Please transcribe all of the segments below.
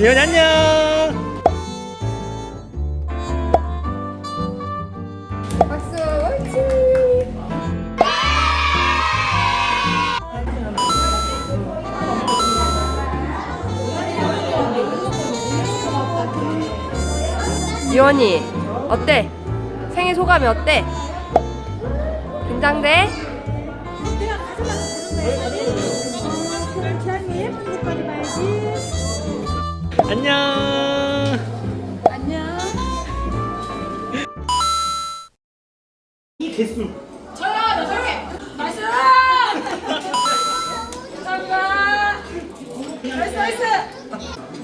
유연이 안녕. 박수 옳지 유원이 어때? 생일 소감이 어때? 긴장돼? 안녕. 안녕 이 개수.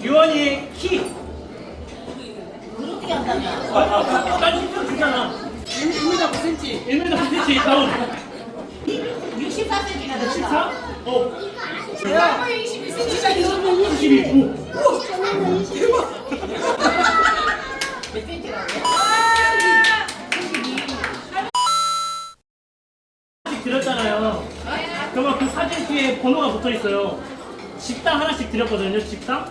유원이의 키. 어떻게 한다냐? 아, 아, 난 힌트 주잖아. 1m 9cm. 1m 9cm 다운. 64cm가 됐다. 64? 어. 야. 22cm. 22. 하나씩 드렸잖아요. 그러면 그 사진 뒤에 번호가 붙어 있어요. 식당 하나씩 드렸거든요. 식당.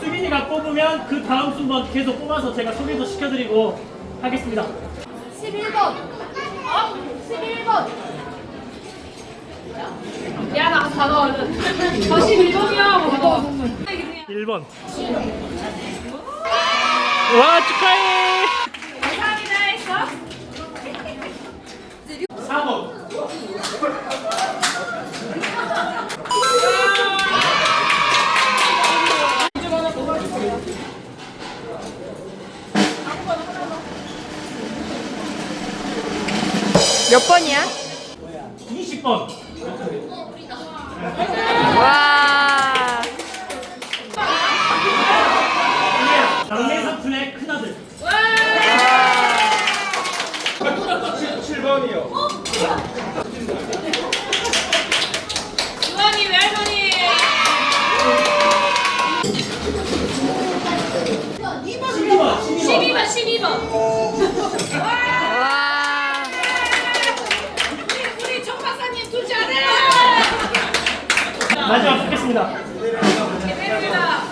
수빈이가 뽑으면 그 다음 순번 계속 뽑아서 제가 소개도 시켜드리고 하겠습니다. 11번 어? 11번 야 나 단어 얼른 다시 밀봉이야 뭐 1번. 와 축하해. 감사합니다 했어? 4번. 몇 번이야? 20번. 와. 장례 삼촌의 큰아들. 7번이요 주원이 외할머니 12번. 12번. 12번 12번 와. 우리 우리 정 박사님 둘 잘해 마지막 받겠습니다. 대단합니다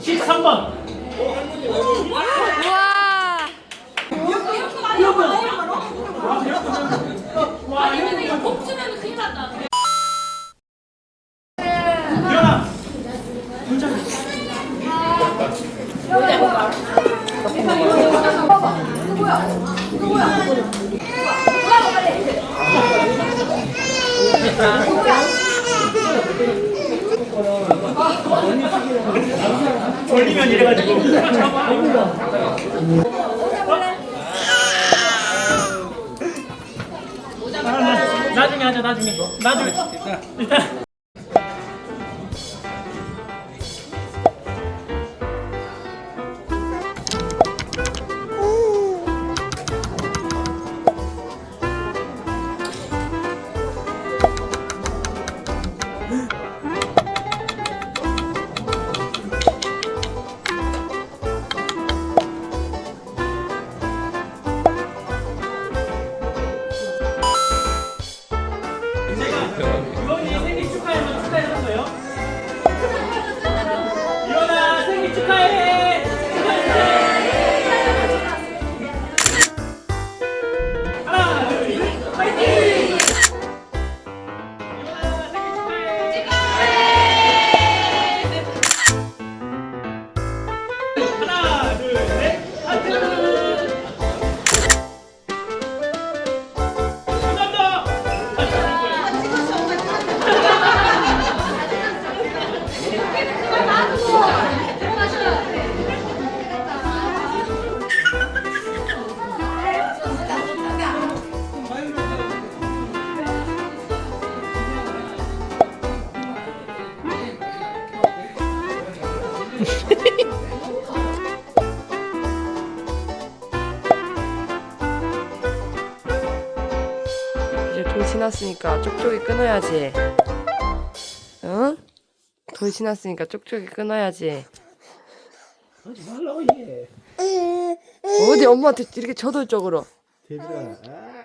13번. 우와. 아니 이거 복주면 큰일 난다 유연아. 돌리면 이래가지고. 아, 나중에 하자 나중에. 나중에. 일단 제가 이제 돌 지났으니까 쪽쪽이 끊어야지. 응? 돌 지났으니까 쪽쪽이 끊어야지. 하지 말라고 이게. 어디 엄마한테 이렇게 저돌적으로. 아,